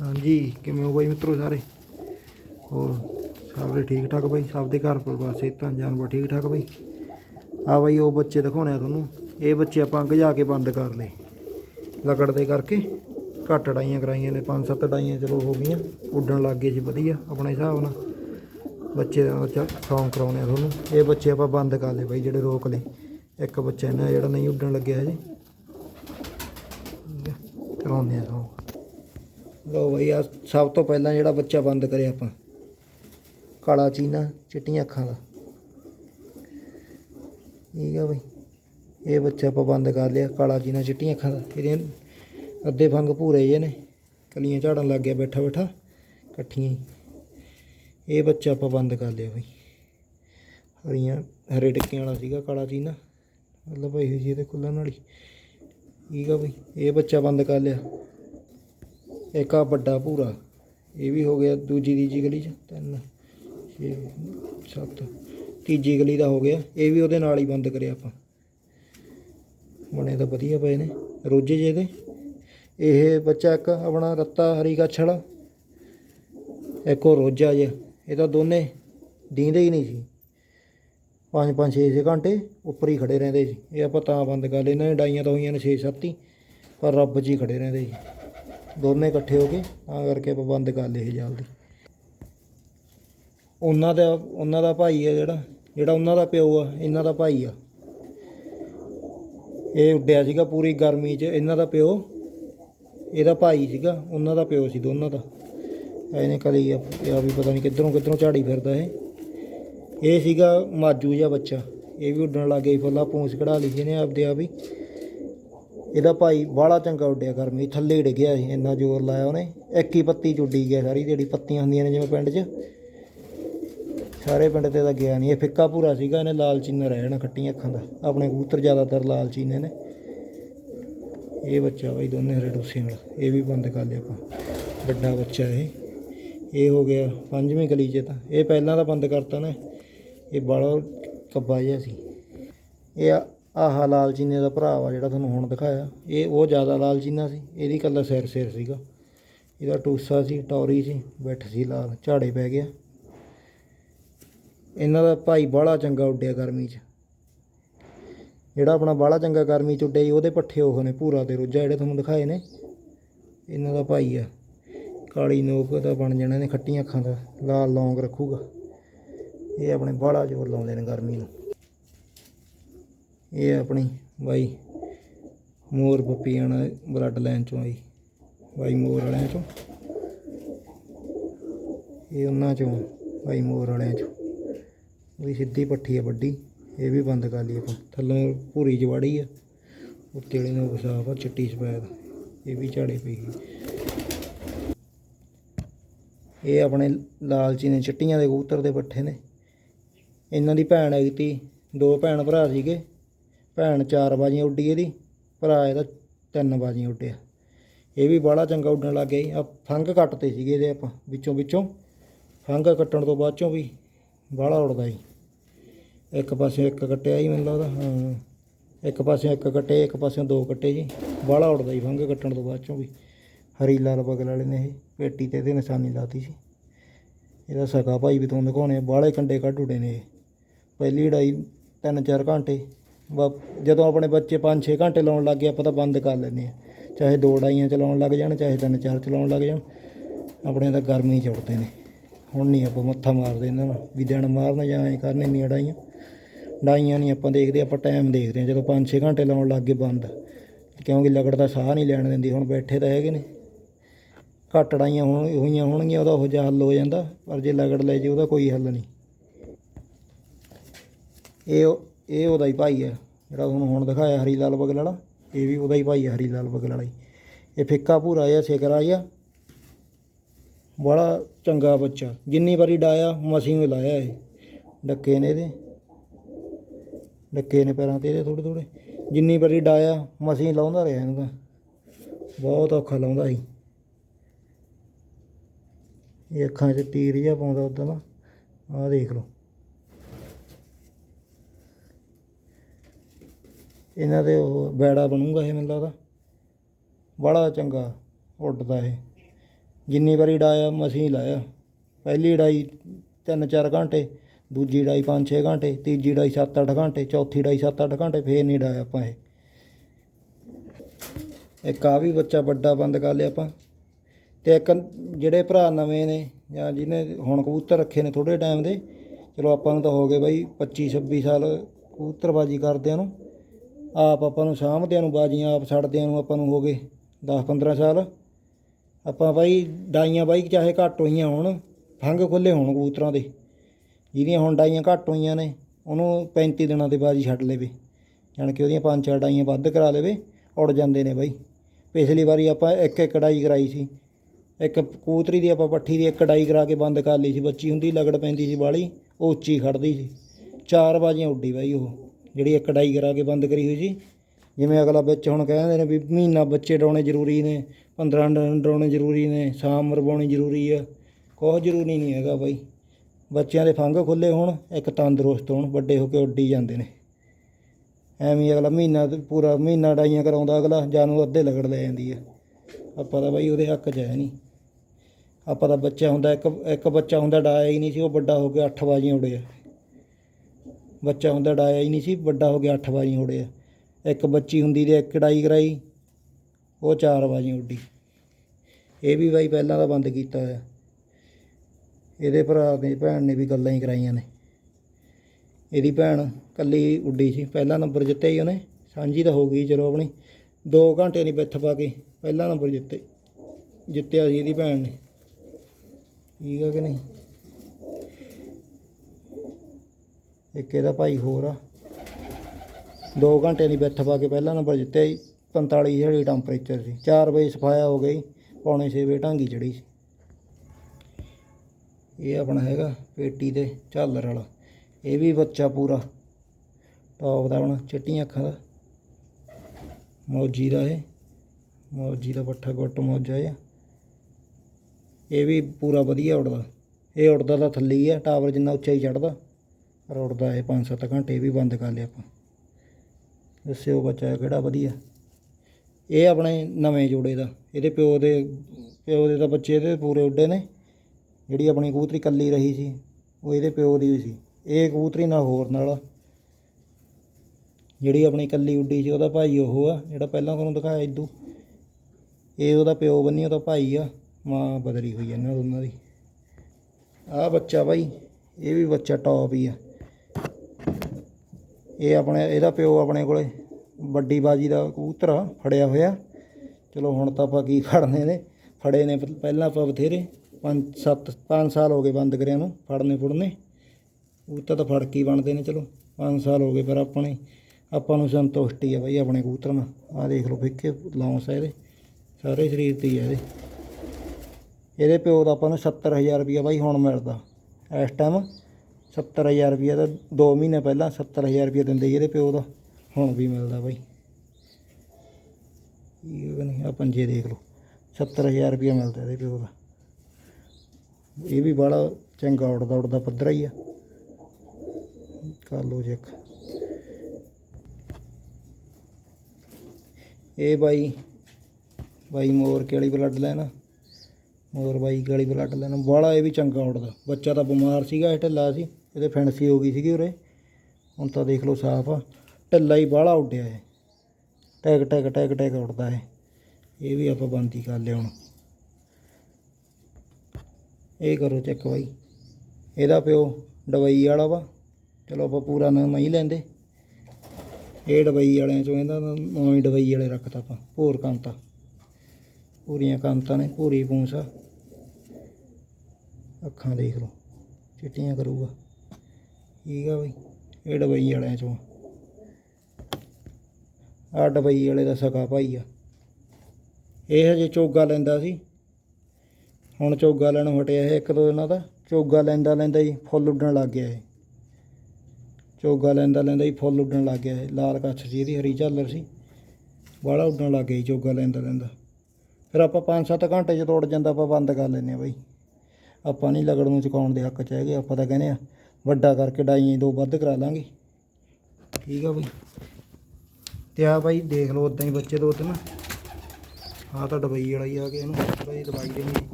ਹਾਂਜੀ, ਕਿਵੇਂ ਹੋ ਬਾਈ ਮਿੱਤਰੋ ਸਾਰੇ? ਹੋਰ ਸਾਰੇ ਠੀਕ ਠਾਕ ਬਾਈ? ਸਭ ਦੇ ਘਰ ਪਰਿਵਾਰ, ਸਿਹਤਾਂ, ਜਾਨਵਰ ਠੀਕ ਠਾਕ ਬਾਈ? ਆ ਬਾਈ, ਉਹ ਬੱਚੇ ਦਿਖਾਉਣੇ ਆ ਤੁਹਾਨੂੰ। ਇਹ ਬੱਚੇ ਆਪਾਂ ਗਜਾ ਕੇ ਬੰਦ ਕਰ ਲਏ। ਲਕੜ ਦੇ ਕਰਕੇ ਘੱਟ ਡਾਈਆਂ ਕਰਾਈਆਂ ਨੇ, ਪੰਜ ਸੱਤ ਡਾਈਆਂ ਚਲੋ ਹੋ ਗਈਆਂ। ਉੱਡਣ ਲੱਗ ਗਏ ਸੀ ਵਧੀਆ, ਆਪਣੇ ਹਿਸਾਬ ਨਾਲ। ਬੱਚੇ ਦਾ ਬੱਚਾ ਸੌਂਗ ਕਰਾਉਣੇ ਆ ਤੁਹਾਨੂੰ। ਇਹ ਬੱਚੇ ਆਪਾਂ ਬੰਦ ਕਰ ਲਏ ਬਾਈ, ਜਿਹੜੇ ਰੋਕ ਲਏ। ਇੱਕ ਬੱਚਾ ਇਹਨਾਂ ਜਿਹੜਾ ਨਹੀਂ ਉੱਡਣ ਲੱਗਿਆ ਹਜੇ। ਕਰਾਉਂਦੇ ਆ ਸੌਂਗ ਲੋ ਬਈ ਆ ਸਭ ਤੋਂ ਪਹਿਲਾਂ ਜਿਹੜਾ ਬੱਚਾ ਬੰਦ ਕਰਿਆ ਆਪਾਂ। ਕਾਲਾ ਚੀਨਾ, ਚਿੱਟੀਆਂ ਅੱਖਾਂ ਦਾ। ਠੀਕ ਆ ਬਈ। ਇਹ ਬੱਚਾ ਆਪਾਂ ਬੰਦ ਕਰ ਲਿਆ, ਕਾਲਾ ਚੀਨਾ, ਚਿੱਟੀਆਂ ਅੱਖਾਂ ਦਾ। ਇਹਦੇ ਅੱਧੇ ਫੰਗ ਭੂਰੇ ਜੇ ਨੇ। ਕਲੀਆਂ ਝਾੜਨ ਲੱਗ ਗਿਆ ਬੈਠਾ ਬੈਠਾ, ਇਕੱਠੀਆਂ ਹੀ। ਇਹ ਬੱਚਾ ਆਪਾਂ ਬੰਦ ਕਰ ਲਿਆ ਬਈ। ਹਰੀਆਂ, ਹਰੇ ਟਿੱਕਿਆਂ ਵਾਲਾ ਸੀਗਾ ਕਾਲਾ ਚੀਨਾ। ਮਤਲਬ ਇਹੋ ਜਿਹੀ ਇਹਦੇ ਕੁੱਲਾਂ ਨਾਲ ਹੀ ਠੀਕ ਆ ਬਈ। ਇਹ ਬੱਚਾ ਬੰਦ ਕਰ ਲਿਆ। ਇੱਕ ਆ ਵੱਡਾ ਭੂਰਾ, ਇਹ ਵੀ ਹੋ ਗਿਆ ਦੂਜੀ ਤੀਜੀ ਗਲੀ ਚ, ਤਿੰਨ, ਛੇ, ਸੱਤ, ਤੀਜੀ ਗਲੀ ਦਾ ਹੋ ਗਿਆ, ਇਹ ਵੀ ਉਹਦੇ ਨਾਲ ਹੀ ਬੰਦ ਕਰਿਆ ਆਪਾਂ। ਬਣੇ ਤਾਂ ਵਧੀਆ ਪਏ ਨੇ, ਰੋਜੇ ਜੇ ਦੇ। ਇਹ ਬੱਚਾ ਇੱਕ ਆਪਣਾ ਰੱਤਾ ਹਰੀ ਕੱਛ ਵਾਲਾ, ਇੱਕ ਉਹ ਰੋਜਾ ਜਿਹਾ, ਇਹ ਤਾਂ ਦੋਨੇ ਦੀਂਦੇ ਹੀ ਨਹੀਂ ਸੀ। ਪੰਜ ਪੰਜ, ਛੇ ਛੇ ਘੰਟੇ ਉੱਪਰ ਹੀ ਖੜੇ ਰਹਿੰਦੇ ਸੀ। ਇਹ ਆਪਾਂ ਤਾਂ ਬੰਦ ਕਰ ਲਏ ਇਹਨਾਂ ਨੇ ਡਾਈਆਂ ਤਾਂ ਹੋਈਆਂ ਨੇ 6 7 ਹੀ, ਪਰ ਰੱਬ 'ਚ ਹੀ ਖੜੇ ਰਹਿੰਦੇ ਸੀ। ਦੋਨੇ ਇਕੱਠੇ ਹੋ ਕੇ, ਤਾਂ ਕਰਕੇ ਆਪਾਂ ਬੰਦ ਕਰ ਲਏ ਇਹ ਜਲਦੀ ਉਹਨਾਂ ਦਾ ਉਹਨਾਂ ਦਾ ਭਾਈ ਆ ਜਿਹੜਾ ਜਿਹੜਾ ਉਹਨਾਂ ਦਾ ਪਿਓ ਆ, ਇਹਨਾਂ ਦਾ ਭਾਈ ਆ। ਇਹ ਉੱਡਿਆ ਸੀਗਾ ਪੂਰੀ ਗਰਮੀ 'ਚ, ਇਹਨਾਂ ਦਾ ਪਿਓ, ਇਹਦਾ ਭਾਈ ਸੀਗਾ, ਉਹਨਾਂ ਦਾ ਪਿਓ ਸੀ ਦੋਨਾਂ ਦਾ। ਇਹਨੇ ਕਦੀ ਆ ਵੀ ਪਤਾ ਨਹੀਂ ਕਿੱਧਰੋਂ ਕਿੱਧਰੋਂ ਝਾੜੀ ਫਿਰਦਾ ਇਹ। ਇਹ ਸੀਗਾ ਮਾਜੂ ਜਿਹਾ ਬੱਚਾ, ਇਹ ਵੀ ਉੱਡਣ ਲੱਗ ਗਿਆ ਸੀ, ਫੁੱਲਾ ਪੂੰਛ ਕਢਾ ਲਈ ਜਿਹਨੇ ਆਪਦੇ ਆਪ ਹੀ। ਇਹਦਾ ਭਾਈ ਬਾਹਲਾ ਚੰਗਾ ਉੱਡਿਆ ਗਰਮੀ ਥੱਲੇ ਹੀ ਡਿੱਗਿਆ ਸੀ, ਇੰਨਾ ਜ਼ੋਰ ਲਾਇਆ ਉਹਨੇ। ਇੱਕ ਹੀ ਪੱਤੀ ਚ ਉੱਡੀ ਗਿਆ ਸਾਰੀ, ਜਿਹੜੀ ਪੱਤੀਆਂ ਹੁੰਦੀਆਂ ਨੇ ਜਿਵੇਂ ਪਿੰਡ 'ਚ। ਸਾਰੇ ਪਿੰਡ ਤੇ ਤਾਂ ਗਿਆ ਨਹੀਂ, ਇਹ ਫਿੱਕਾ ਪੂਰਾ ਸੀਗਾ, ਇਹਨੇ ਲਾਲ ਚੀਨਾ ਰਹਿ ਜਾਣਾ ਖੱਟੀਆਂ ਅੱਖਾਂ ਦਾ। ਆਪਣੇ ਕਬੂਤਰ ਜ਼ਿਆਦਾਤਰ ਲਾਲ ਚੀਨੇ ਨੇ। ਇਹ ਬੱਚਾ ਬਾਈ ਦੋਨੇ ਹਰੇ ਡੂਸੇ ਨਾਲ, ਇਹ ਵੀ ਬੰਦ ਕਰ ਲਿਆ ਆਪਾਂ। ਵੱਡਾ ਬੱਚਾ ਇਹ। ਇਹ ਹੋ ਗਿਆ ਪੰਜਵੀਂ ਗਲੀ 'ਚ ਤਾਂ। ਇਹ ਪਹਿਲਾਂ ਤਾਂ ਬੰਦ ਕਰਤਾ ਨਾ, ਇਹ ਬਾਲਾ ਕੱਬਾ ਜਿਹਾ ਸੀ। ਇਹ ਆ- ਆਹ ਲਾਲ ਚੀਨੇ ਦਾ ਭਰਾ ਵਾ ਜਿਹੜਾ ਤੁਹਾਨੂੰ ਹੁਣ ਦਿਖਾਇਆ। ਇਹ ਉਹ ਜ਼ਿਆਦਾ ਲਾਲ ਚੀਨਾ ਸੀ, ਇਹਦੀ ਕੱਲਾ ਸਿਰ ਸਿਰ ਸੀਗਾ। ਇਹਦਾ ਟੂਸਾ ਸੀ, ਟੌਰੀ ਸੀ, ਬਿੱਠ ਸੀ ਲਾਲ, ਝਾੜੇ ਪੈ ਗਿਆ। ਇਹਨਾਂ ਦਾ ਭਾਈ ਬਾਹਲਾ ਚੰਗਾ ਉੱਡਿਆ ਗਰਮੀ 'ਚ। ਜਿਹੜਾ ਆਪਣਾ ਬਾਹਲਾ ਚੰਗਾ ਗਰਮੀ 'ਚ ਉੱਡਿਆ ਜੀ ਉਹਦੇ ਪੱਠੇ ਉਹ ਨੇ ਭੂਰਾ ਤੇ ਰੋਜਾ ਜਿਹੜੇ ਤੁਹਾਨੂੰ ਦਿਖਾਏ ਨੇ, ਇਹਨਾਂ ਦਾ ਭਾਈ ਆ। ਕਾਲੀ ਨੋਕ ਦਾ ਬਣ ਜਾਣਾ ਨੇ ਖੱਟੀਆਂ ਅੱਖਾਂ ਦਾ, ਲਾਲ ਲੌਂਗ ਰੱਖੂਗਾ। ਇਹ ਆਪਣੇ ਬਾਹਲਾ ਜ਼ੋਰ ਲਾਉਂਦੇ ਨੇ ਗਰਮੀ ਨੂੰ। ਇਹ ਆਪਣੀ ਬਾਈ ਮੋਰ ਪੱਪੀਆਣਾ ਬਲੱਡ ਲਾਈਨ ਚੋਂ ਆਈ, ਬਾਈ ਮੋਰ ਵਾਲਿਆਂ ਚੋਂ। ਇਹ ਉਹਨਾਂ ਚੋਂ ਬਾਈ ਮੋਰ ਵਾਲਿਆਂ ਚੋਂ। ਉਹਦੀ ਸਿੱਧੀ ਪੱਠੀ ਆ ਵੱਡੀ, ਇਹ ਵੀ ਬੰਦ ਕਰ ਲਈ ਆਪਾਂ। ਥੱਲੋਂ ਭੂਰੀ ਜਵਾੜੀ ਆ, ਉੱਤੇ ਵਾਲੀ ਨੂੰ ਸਾਫ਼ ਆ, ਚਿੱਟੀ ਸਫੈਦ, ਇਹ ਵੀ ਝਾੜੇ ਪਈ ਇਹ ਆਪਣੇ ਲਾਲਚੀ ਨੇ ਚਿੱਟੀਆਂ ਦੇ ਕਬੂਤਰ ਦੇ ਪੱਠੇ ਨੇ। ਇਹਨਾਂ ਦੀ ਭੈਣ ਹੈਗੀ ਤੀ ਦੋ ਭੈਣ ਭਰਾ ਸੀਗੇ। ਭੈਣ ਚਾਰ ਬਾਜੀਆਂ ਉੱਡੀ ਇਹਦੀ, ਭਰਾ ਇਹਦਾ ਤਿੰਨ ਬਾਜੀਆਂ ਉੱਡਿਆ। ਇਹ ਵੀ ਬਾਹਲਾ ਚੰਗਾ ਉੱਡਣ ਲੱਗ ਗਿਆ ਜੀ। ਆ ਫੰਗ ਕੱਟਦੇ ਸੀਗੇ ਇਹਦੇ ਆਪਾਂ, ਵਿੱਚੋਂ ਵਿੱਚੋਂ। ਫੰਗ ਕੱਟਣ ਤੋਂ ਬਾਅਦ ਚੋਂ ਵੀ ਬਾਹਲਾ ਉੱਡਦਾ ਜੀ। ਇੱਕ ਪਾਸੇ ਇੱਕ ਕੱਟਿਆ ਜੀ ਮੈਨੂੰ ਲੱਗਦਾ, ਹਾਂ। ਇੱਕ ਪਾਸੇ ਇੱਕ ਕੱਟੇ, ਇੱਕ ਪਾਸੇ ਦੋ ਕੱਟੇ ਜੀ। ਬਾਹਲਾ ਉੱਡਦਾ ਜੀ ਫੰਗ ਕੱਟਣ ਤੋਂ ਬਾਅਦ ਚੋਂ ਵੀ। ਹਰੀ ਲਾਲ ਬਗਲ ਵਾਲੇ ਨੇ ਇਹ, ਪੇਟੀ ਤੇ ਇਹਦੇ ਨਿਸ਼ਾਨੀ ਲਾਤੀ ਸੀ। ਇਹਦਾ ਸਕਾ ਭਾਈ ਵੀ ਤੁਹਾਨੂੰ ਦਿਖਾਉਣੇ ਬਾਹਲੇ ਕੰਡੇ ਕੱਢ ਉੜੇ ਨੇ ਇਹ। ਪਹਿਲੀ ਲੜਾਈ ਤਿੰਨ ਚਾਰ ਘੰਟੇ। ਬ- ਜਦੋਂ ਆਪਣੇ ਬੱਚੇ 5-6 ਘੰਟੇ ਲਾਉਣ ਲੱਗ ਗਏ, ਆਪਾਂ ਤਾਂ ਬੰਦ ਕਰ ਲੈਂਦੇ ਆ ਚਾਹੇ ਦੋ ਡਾਈਆਂ ਚਲਾਉਣ ਲੱਗ ਜਾਣ, ਚਾਹੇ ਤਿੰਨ ਚਾਰ ਚਲਾਉਣ ਲੱਗ ਜਾਣ ਆਪਣੇ ਤਾਂ ਗਰਮੀ ਚ ਉੱਡਦੇ ਨੇ। ਹੁਣ ਨਹੀਂ ਆਪਾਂ ਮੱਥਾ ਮਾਰਦੇ ਇਹਨਾਂ ਨਾਲ ਵੀ ਦਿਨ ਮਾਰਨ ਜਾਂ ਐਂ ਕਰਨ ਇੰਨੀਆਂ ਲੜਾਈਆਂ ਡਾਈਆਂ ਨਹੀਂ ਆਪਾਂ ਦੇਖਦੇ, ਆਪਾਂ ਟਾਈਮ ਦੇਖਦੇ ਹਾਂ, ਜਦੋਂ 5-6 ਘੰਟੇ ਲਾਉਣ ਲੱਗ ਗਏ ਬੰਦ। ਕਿਉਂਕਿ ਲਗੜ ਦਾ ਸਾਹ ਨਹੀਂ ਲੈਣ ਦਿੰਦੀ, ਹੁਣ ਬੈਠੇ ਤਾਂ ਹੈਗੇ ਨੇ। ਘੱਟ ਲੜਾਈਆਂ ਹੋਣ, ਹੋਈਆਂ ਹੋਣਗੀਆਂ, ਉਹਦਾ ਉਹ ਜਿਹਾ ਹੱਲ ਹੋ ਜਾਂਦਾ, ਪਰ ਜੇ ਲਗੜ ਲੈ ਜੇ, ਉਹਦਾ ਕੋਈ ਹੱਲ ਨਹੀਂ। ਇਹ ਉਹ- ਇਹ ਉਹਦਾ ਹੀ ਭਾਈ ਹੈ ਜਿਹੜਾ ਤੁਹਾਨੂੰ ਹੁਣ ਦਿਖਾਇਆ ਹਰੀ ਲਾਲ ਬਗਲ ਵਾਲਾ, ਇਹ ਵੀ ਉਹਦਾ ਹੀ ਭਾਈ ਹੈ ਹਰੀ ਲਾਲ ਬਗਲ ਵਾਲਾ ਹੀ। ਇਹ ਫਿੱਕਾ ਭੂਰਾ ਜਿਹਾ ਸਿਕਰਾ ਜਿਹਾ। ਬੜਾ ਚੰਗਾ ਬੱਚਾ। ਜਿੰਨੀ ਵਾਰੀ ਡਾਇਆ ਮਸੀਂ ਨੂੰ ਲਾਇਆ ਇਹ। ਡੱਕੇ ਨੇ ਇਹਦੇ। ਡੱਕੇ ਨੇ ਪੈਰਾਂ ਤੇ ਇਹਦੇ ਥੋੜੇ ਥੋੜੇ ਜਿੰਨੀ ਵਾਰੀ ਡਾਇਆ ਮਸੀਂ ਲਾਉਂਦਾ ਰਿਹਾ ਇਹਨੂੰ ਤਾਂ। ਬਹੁਤ ਔਖਾ ਲਾਉਂਦਾ ਸੀ। ਇਹ ਅੱਖਾਂ 'ਚ ਤੀਰ ਜਿਹਾ ਪਾਉਂਦਾ ਉਦਾਂ ਦਾ ਆਹ ਦੇਖ ਲਓ। ਇਹਨਾਂ ਦੇ ਉਹ ਬੈੜਾ ਬਣੂਗਾ ਇਹ ਮੈਨੂੰ ਲੱਗਦਾ। ਬੜਾ ਚੰਗਾ ਉੱਡਦਾ ਇਹ। ਜਿੰਨੀ ਵਾਰੀ ਡਾਇਆ ਮਸੀਂ ਲਾਇਆ। ਪਹਿਲੀ ਡਾਈ 3-4 ਘੰਟੇ, ਦੂਜੀ ਡਾਈ 5-6 ਘੰਟੇ, ਤੀਜੀ ਡਾਈ 7-8 ਘੰਟੇ, ਚੌਥੀ ਡਾਈ 7-8 ਘੰਟੇ ਫੇਰ ਨਹੀਂ ਡਾਇਆ ਆਪਾਂ ਇਹ। ਇੱਕ ਆ ਵੀ ਬੱਚਾ ਵੱਡਾ ਬੰਦ ਕਰ ਲਿਆ ਆਪਾਂ। ਤੇ ਇੱਕ ਜਿਹੜੇ ਭਰਾ ਨਵੇਂ ਨੇ ਜਾਂ ਜਿਹਨੇ ਹੁਣ ਕਬੂਤਰ ਰੱਖੇ ਨੇ ਥੋੜੇ ਟਾਈਮ ਦੇ, ਚਲੋ ਆਪਾਂ ਨੂੰ ਤਾਂ ਹੋ ਗਏ ਬਾਈ 25 26 ਸਾਲ ਕਬੂਤਰਬਾਜੀ ਕਰਦਿਆਂ ਨੂੰ ਆਪ ਆਪਾਂ ਨੂੰ ਸਾਂਭਦਿਆਂ ਨੂੰ ਬਾਜੀਆਂ ਆਪ ਛੱਡਦਿਆਂ ਨੂੰ ਆਪਾਂ ਨੂੰ ਹੋ ਗਏ 10 15 ਸਾਲ। ਆਪਾਂ ਬਾਈ ਡਾਈਆਂ ਬਾਈ ਚਾਹੇ ਘੱਟ ਹੋਈਆਂ ਹੋਣ, ਫੰਗ ਖੁੱਲੇ ਹੋਣ ਕਬੂਤਰਾਂ ਦੇ। ਜਿਹਦੀਆਂ ਹੁਣ ਡਾਈਆਂ ਘੱਟ ਹੋਈਆਂ ਨੇ, ਉਹਨੂੰ 35 ਦਿਨਾਂ ਦੇ ਬਾਜੀ ਛੱਡ ਲੇਵੇ। ਜਾਣ ਕਿ ਉਹਦੀਆਂ ਪੰਜ ਚਾਰ ਡਾਈਆਂ ਵੱਧ ਕਰਾ ਲੇਵੇ, ਉੜ ਜਾਂਦੇ ਨੇ ਬਾਈ। ਪਿਛਲੀ ਵਾਰੀ ਆਪਾਂ ਇੱਕ ਇੱਕ ਡਾਈ ਕਰਾਈ ਸੀ। ਇੱਕ ਕਬੂਤਰੀ ਦੀ ਆਪਾਂ ਪੱਠੀ ਦੀ ਇੱਕ ਡਾਈ ਕਰਾ ਕੇ ਬੰਦ ਕਰ ਲਈ ਸੀ। ਬੱਚੀ ਹੁੰਦੀ, ਲਗੜ ਪੈਂਦੀ ਸੀ ਬਾਲੀ ਉਹ ਉੱਚੀ ਖੜਦੀ ਸੀ। ਚਾਰ ਬਾਜੀਆਂ ਉੱਡੀ ਬਾਈ ਉਹ। ਜਿਹੜੀ ਇੱਕ ਡਾਈ ਕਰਾ ਕੇ ਬੰਦ ਕਰੀ ਹੋਈ ਸੀ। ਜਿਵੇਂ ਅਗਲਾ ਵਿੱਚ ਹੁਣ ਕਹਿੰਦੇ ਨੇ ਵੀ ਮਹੀਨਾ ਬੱਚੇ ਡਾਉਣੇ ਜ਼ਰੂਰੀ ਨੇ 15 ਦਿਨ ਡਾਉਣੇ ਜ਼ਰੂਰੀ ਨੇ, ਸਾਮ ਮਰਵਾਉਣੀ ਜ਼ਰੂਰੀ ਆ। ਕੁਛ ਜ਼ਰੂਰੀ ਨਹੀਂ ਹੈਗਾ ਬਾਈ। ਬੱਚਿਆਂ ਦੇ ਫੰਗ ਖੁੱਲੇ ਹੋਣ, ਇੱਕ ਤੰਦਰੁਸਤ ਹੋਣ, ਵੱਡੇ ਹੋ ਕੇ ਉੱਡੀ ਜਾਂਦੇ ਨੇ। ਐਵੇਂ ਅਗਲਾ ਮਹੀਨਾ ਪੂਰਾ ਮਹੀਨਾ ਡਾਈਆਂ ਕਰਾਉਂਦਾ ਅਗਲਾ ਜਾਨੂੰ ਅੱਧੇ ਲਗੜ ਲੈ ਜਾਂਦੀ ਆ। ਆਪਾਂ ਤਾਂ ਬਾਈ ਉਹਦੇ ਹੱਕ 'ਚ ਹੈ ਨਹੀਂ। ਆਪਾਂ ਤਾਂ ਬੱਚਾ ਹੁੰਦਾ, ਇੱਕ ਇੱਕ ਬੱਚਾ ਹੁੰਦਾ, ਡਾਇਆ ਹੀ ਨਹੀਂ ਸੀ, ਉਹ ਵੱਡਾ ਹੋ ਕੇ 8 ਵਾਜ਼ੀਆਂ ਉੜਿਆ ਬੱਚਾ ਹੁੰਦਾ, ਡਾਇਆ ਹੀ ਨਹੀਂ ਸੀ, ਵੱਡਾ ਹੋ ਗਿਆ 8 ਬਾਜੀਆਂ ਉੜਿਆ ਇੱਕ ਬੱਚੀ ਹੁੰਦੀ ਤੇ ਇੱਕ ਡਾਈ ਕਰਾਈ, ਉਹ 4 ਬਾਜੀਆਂ ਉੱਡੀ। ਇਹ ਵੀ ਬਾਈ ਪਹਿਲਾਂ ਦਾ ਬੰਦ ਕੀਤਾ ਹੋਇਆ। ਇਹਦੇ ਭਰਾ ਦੀ ਭੈਣ ਨੇ ਵੀ ਗੱਲਾਂ ਹੀ ਕਰਾਈਆਂ ਨੇ। ਇਹਦੀ ਭੈਣ ਕੱਲੀ ਉੱਡੀ ਸੀ, ਪਹਿਲਾ ਨੰਬਰ ਜਿੱਤਿਆ ਹੀ ਉਹਨੇ, ਸਾਂਝੀ ਤਾਂ ਹੋ ਗਈ ਚਲੋ ਆਪਣੀ। 2 ਘੰਟੇ ਨਹੀਂ ਬਿੱਥ ਪਾ ਕੇ ਪਹਿਲਾ ਨੰਬਰ ਜਿੱਤੇ, ਜਿੱਤਿਆ ਸੀ ਇਹਦੀ ਭੈਣ ਨੇ। ਠੀਕ ਆ ਕਿ ਨਹੀਂ? ਇੱਕ ਇਹਦਾ ਭਾਈ ਹੋਰ ਆ। 2 ਘੰਟੇ ਦੀ ਬੈਠ ਪਾ ਕੇ ਪਹਿਲਾ ਨੰਬਰ ਜਿੱਤਿਆ ਜੀ 45 ਜਿਹੜੀ ਟੈਂਪਰੇਚਰ ਸੀ। 4 ਵਜੇ ਸਫਾਇਆ ਹੋ ਗਈ ਪੌਣੇ 6 ਵਜੇ ਢਾਂਗੀ ਚੜੀ ਸੀ। ਇਹ ਆਪਣਾ ਹੈਗਾ ਪੇਟੀ ਤੇ ਝਾਲਰ ਵਾਲਾ। ਇਹ ਵੀ ਬੱਚਾ ਪੂਰਾ। ਟੌਪ ਦਾ ਆਪਣਾ ਚਿੱਟੀਆਂ ਅੱਖਾਂ ਦਾ। ਮੌਜੀ ਦਾ ਇਹ। ਮੌਜੀ ਦਾ ਪੱਠਾ ਗੁੱਟ ਮੌਜਾ ਆ ਇਹ ਵੀ ਪੂਰਾ ਵਧੀਆ ਉੱਡਦਾ। ਇਹ ਉੱਡਦਾ ਤਾਂ ਥੱਲੇ ਹੀ ਆ ਟਾਵਰ ਜਿੰਨਾ ਉੱਚਾ ਹੀ ਚੜਦਾ। ਪਰ ਇਹ 5-7 ਘੰਟੇ ਇਹ ਵੀ ਬੰਦ ਕਰ ਲਿਆ ਆਪਾਂ। ਦੱਸਿਓ ਬੱਚਾ ਕਿਹੜਾ ਵਧੀਆ। ਇਹ ਆਪਣੇ ਨਵੇਂ ਜੋੜੇ ਦਾ, ਇਹਦੇ ਪਿਓ ਦੇ ਪਿਓ ਦੇ ਤਾਂ ਬੱਚੇ ਇਹਦੇ ਪੂਰੇ ਉੱਡੇ ਨੇ। ਜਿਹੜੀ ਆਪਣੀ ਕਬੂਤਰੀ ਕੱਲੀ ਰਹੀ ਸੀ, ਉਹ ਇਹਦੇ ਪਿਓ ਦੀ ਹੋਈ ਸੀ। ਇਹ ਕਬੂਤਰੀ ਨਾਲ ਹੋਰ ਨਾਲ ਆ। ਜਿਹੜੀ ਆਪਣੀ ਕੱਲੀ ਉੱਡੀ ਸੀ, ਉਹਦਾ ਭਾਈ ਉਹ ਆ, ਜਿਹੜਾ ਪਹਿਲਾਂ ਤੁਹਾਨੂੰ ਦਿਖਾਇਆ ਇਦੂ। ਇਹ ਉਹਦਾ ਪਿਓ ਬੰਨੀ, ਉਹਦਾ ਭਾਈ ਆ। ਮਾਂ ਬਦਲੀ ਹੋਈ ਆ ਇਹਨਾਂ ਦੋਨਾਂ ਦੀ। ਆਹ ਬੱਚਾ ਭਾਈ ਇਹ ਵੀ ਬੱਚਾ ਟੌਪ ਹੀ ਆ। ਇਹ ਆਪਣੇ, ਇਹਦਾ ਪਿਓ ਆਪਣੇ ਕੋਲੇ ਵੱਡੀ ਬਾਜੀ ਦਾ ਕਬੂਤਰ ਆ, ਫੜਿਆ ਹੋਇਆ। ਚਲੋ ਹੁਣ ਤਾਂ ਆਪਾਂ ਕੀ ਫੜਨੇ ਨੇ? ਫੜੇ ਨੇ ਪਹਿਲਾਂ ਆਪਾਂ ਬਥੇਰੇ 5 7 5 ਸਾਲ ਹੋ ਗਏ ਬੰਦ ਕਰਿਆ ਨੂੰ ਫੜਨੇ ਫੁੜਨੇ। ਕਬੂਤਰ ਤਾਂ ਫੜ ਕੇ ਬਣਦੇ ਨੇ, ਚਲੋ 5 ਸਾਲ ਹੋ ਗਏ, ਪਰ ਆਪਣੇ ਆਪਾਂ ਨੂੰ ਸੰਤੁਸ਼ਟੀ ਆ ਬਾਈ ਆਪਣੇ ਕਬੂਤਰ ਨਾਲ। ਆਹ ਦੇਖ ਲਓ ਫਿੱਕੇ ਲੌਂਸ ਆ ਇਹਦੇ। ਸਾਰੇ ਸਰੀਰ ਤੇ ਹੀ ਆ ਇਹਦੇ। ਇਹਦੇ ਪਿਓ ਦਾ ਆਪਾਂ ਨੂੰ 70000 ਰੁਪਇਆ ਬਾਈ ਹੁਣ ਮਿਲਦਾ। ਇਸ ਟਾਈਮ 70000 ਰੁਪਇਆ ਤਾਂ 2 ਮਹੀਨੇ ਪਹਿਲਾਂ 70000 ਰੁਪਇਆ ਦਿੰਦੇ ਸੀ ਇਹਦੇ ਪਿਓ ਦਾ। ਹੁਣ ਵੀ ਮਿਲਦਾ ਬਾਈ। ਇਹ ਨਹੀਂ ਆ ਪੰਜੇ ਦੇਖ ਲਓ। 70000 ਰੁਪਇਆ ਮਿਲਦਾ ਇਹਦੇ ਪਿਓ ਦਾ। ਇਹ ਵੀ ਬੜਾ ਚੰਗਾ ਉੱਡਦਾ ਉੱਡਦਾ ਪੱਧਰਾ ਹੀ ਆ। ਕਰ ਲਓ ਚੈੱਕ ਇਹ ਬਾਈ ਬਾਈ ਮੋਰ ਕੇ ਵਾਲੀ ਬਲੱਡ ਲੈਣਾ। ਮੋਰ ਬਾਈ ਕੇ ਵਾਲੀ ਬਲੱਡ ਲੈਣਾ। ਬਾਹਲਾ ਇਹ ਵੀ ਚੰਗਾ ਉੱਡਦਾ ਬੱਚਾ ਤਾਂ ਬਿਮਾਰ ਸੀਗਾ, ਇਹ ਢਿੱਲਾ ਸੀ। ਇਹਦੇ ਫੈਂਸੀ ਹੋ ਗਈ ਸੀਗੀ ਉਰੇ। ਹੁਣ ਤਾਂ ਦੇਖ ਲਓ ਸਾਫ਼ ਆ। ਢਿੱਲਾ ਹੀ ਬਾਹਲਾ ਉੱਡਿਆ ਹੈ ਟੈਕ ਟੈਕ ਟੈਕ ਟੈਕ ਉੱਡਦਾ ਇਹ। ਇਹ ਵੀ ਆਪਾਂ ਬੰਦ ਹੀ ਕਰ ਲਿਆ ਹੁਣ। ਇਹ ਕਰੋ ਚੈੱਕ ਬਾਈ। ਇਹਦਾ ਪਿਓ ਡਬਈ ਵਾਲਾ ਵਾ। ਚਲੋ ਆਪਾਂ ਪੂਰਾ ਨਾਂ ਨਹੀਂ ਲੈਂਦੇ। ਇਹ ਡਬਈ ਵਾਲਿਆਂ ਚੋਂ ਇਹਦਾ ਨਾਂ ਹੀ ਡਬਈ ਵਾਲੇ ਰੱਖਤਾ ਆਪਾਂ। ਭੋਰ ਕੰਤਾ। ਪੂਰੀਆਂ ਕੰਤਾਂ ਨੇ, ਪੂਰੀ ਪੂੰਛ। ਆ ਅੱਖਾਂ ਦੇਖ ਲਓ। ਚਿੱਟੀਆਂ ਕਰੂਗਾ। ਠੀਕ ਆ ਬਈ, ਇਹ ਡਬਈ ਵਾਲਿਆਂ ਚੋਂ। ਆ ਡਬਈ ਵਾਲੇ ਦਾ ਸਕਾ ਭਾਈ ਆ। ਇਹ ਹਜੇ ਚੋਗਾ ਲੈਂਦਾ ਸੀ। ਹੁਣ ਚੋਗਾ ਲੈਣ ਹਟਿਆ ਇਹ, ਇੱਕ ਦੋ ਇਹਨਾਂ ਦਾ। ਚੋਗਾ ਲੈਂਦਾ ਲੈਂਦਾ ਹੀ ਫੁੱਲ ਉੱਡਣ ਲੱਗ ਗਿਆ ਇਹ। ਚੋਗਾ ਲੈਂਦਾ ਲੈਂਦਾ ਹੀ ਫੁੱਲ ਉੱਡਣ ਲੱਗ ਗਿਆ ਇਹ। ਲਾਲ ਕੱਛ ਸੀ ਇਹਦੀ, ਹਰੀ ਝਾਲਰ ਸੀ। ਬਾਹਲਾ ਉੱਡਣ ਲੱਗ ਗਿਆ ਜੀ ਚੋਗਾ ਲੈਂਦਾ ਲੈਂਦਾ। ਫਿਰ ਆਪਾਂ 5-7 ਘੰਟੇ 'ਚ ਤੋੜ ਜਾਂਦਾ, ਆਪਾਂ ਬੰਦ ਕਰ ਲੈਂਦੇ ਆ ਬਾਈ। ਆਪਾਂ ਨਹੀਂ ਲਗੜ ਨੂੰ ਚੁਕਾਉਣ ਦੇ ਹੱਕ 'ਚ ਹੈਗੇ, ਆਪਾਂ ਤਾਂ ਕਹਿੰਦੇ ਆ ਵੱਡਾ ਕਰਕੇ ਡਾਈਆਂ ਦੋ ਵੱਧ ਕਰਾ ਲਾਂਗੇ। ਠੀਕ ਆ ਬਾਈ। ਤੇ ਆ ਬਾਈ ਦੇਖ ਲਓ ਉਦਾਂ ਹੀ ਬੱਚੇ ਦੋ ਤਿੰਨ। ਆਹ ਤਾਂ ਡਬਈ ਵਾਲਾ ਹੀ ਆ ਕੇ ਇਹਨੂੰ। ਬਈ ਦਵਾਈ ਦੇਣੀ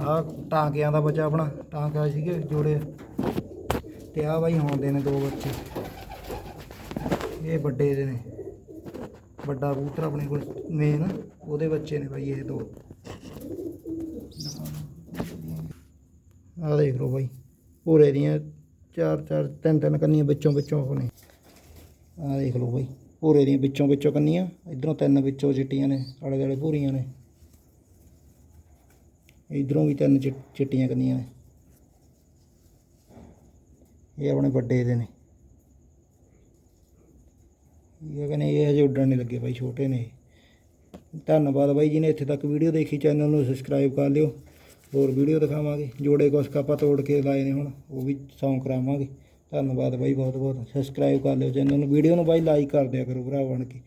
ਆਹ ਟਾਂਕਿਆਂ ਦਾ ਬੱਚਾ ਆਪਣਾ ਟਾਂਕਾ ਸੀਗੇ ਜੋੜੇ। ਤੇ ਆਹ ਬਾਈ ਹੋਂਦੇ ਨੇ ਦੋ ਬੱਚੇ। ਇਹ ਵੱਡੇ ਦੇ ਨੇ। ਵੱਡਾ ਕਬੂਤਰ ਆਪਣੇ ਕੋਲ ਮੇਨ ਉਹਦੇ ਬੱਚੇ ਨੇ ਬਾਈ ਇਹ ਦੋ। ਆਹ ਦੇਖ ਲਓ ਬਾਈ ਪੂਰੇ ਦੀਆਂ ਚਾਰ ਚਾਰ, ਤਿੰਨ ਤਿੰਨ ਕੰਨੀਆਂ ਵਿੱਚੋਂ ਵਿੱਚੋਂ ਉਹ ਨੇ ਆਹ ਦੇਖ ਲਓ ਬਾਈ, ਭੂਰੇ ਦੀਆਂ ਵਿੱਚੋਂ ਵਿੱਚੋਂ ਕੰਨੀਆਂ। ਇਧਰੋਂ ਤਿੰਨ ਵਿੱਚੋਂ ਚਿੱਟੀਆਂ ਨੇ, ਆਲੇ ਦੁਆਲੇ ਭੂਰੀਆਂ ਨੇ। ਇਧਰੋਂ ਵੀ ਤਿੰਨ ਚਿ- ਚਿੱਟੀਆਂ ਕੰਨੀਆਂ ਨੇ। ਇਹ ਆਪਣੇ ਵੱਡੇ ਦੇ ਨੇ। ਇਹ ਕਹਿੰਦੇ ਇਹ ਹਜੇ ਉੱਡਣ ਨਹੀਂ ਲੱਗੇ ਬਾਈ, ਛੋਟੇ ਨੇ। ਧੰਨਵਾਦ ਬਾਈ ਜੀ ਨੇ ਇੱਥੇ ਤੱਕ ਵੀਡੀਓ ਦੇਖੀ, ਚੈਨਲ ਨੂੰ ਸਬਸਕ੍ਰਾਈਬ ਕਰ ਲਿਓ। ਹੋਰ ਵੀਡੀਓ ਦਿਖਾਵਾਂਗੇ। ਜੋੜੇ ਕੁਛ ਕੁ ਆਪਾਂ ਤੋੜ ਕੇ ਲਾਏ ਨੇ ਹੁਣ, ਉਹ ਵੀ ਸੌਂਗ ਕਰਾਵਾਂਗੇ। ਧੰਨਵਾਦ ਬਾਈ ਬਹੁਤ ਬਹੁਤ ਸਬਸਕ੍ਰਾਈਬ ਕਰ ਲਿਓ ਚੈਨਲ ਨੂੰ। ਵੀਡੀਓ ਨੂੰ ਬਾਈ ਲਾਈਕ ਕਰ ਦਿਆ ਕਰੋ ਭਰਾ ਬਣ ਕੇ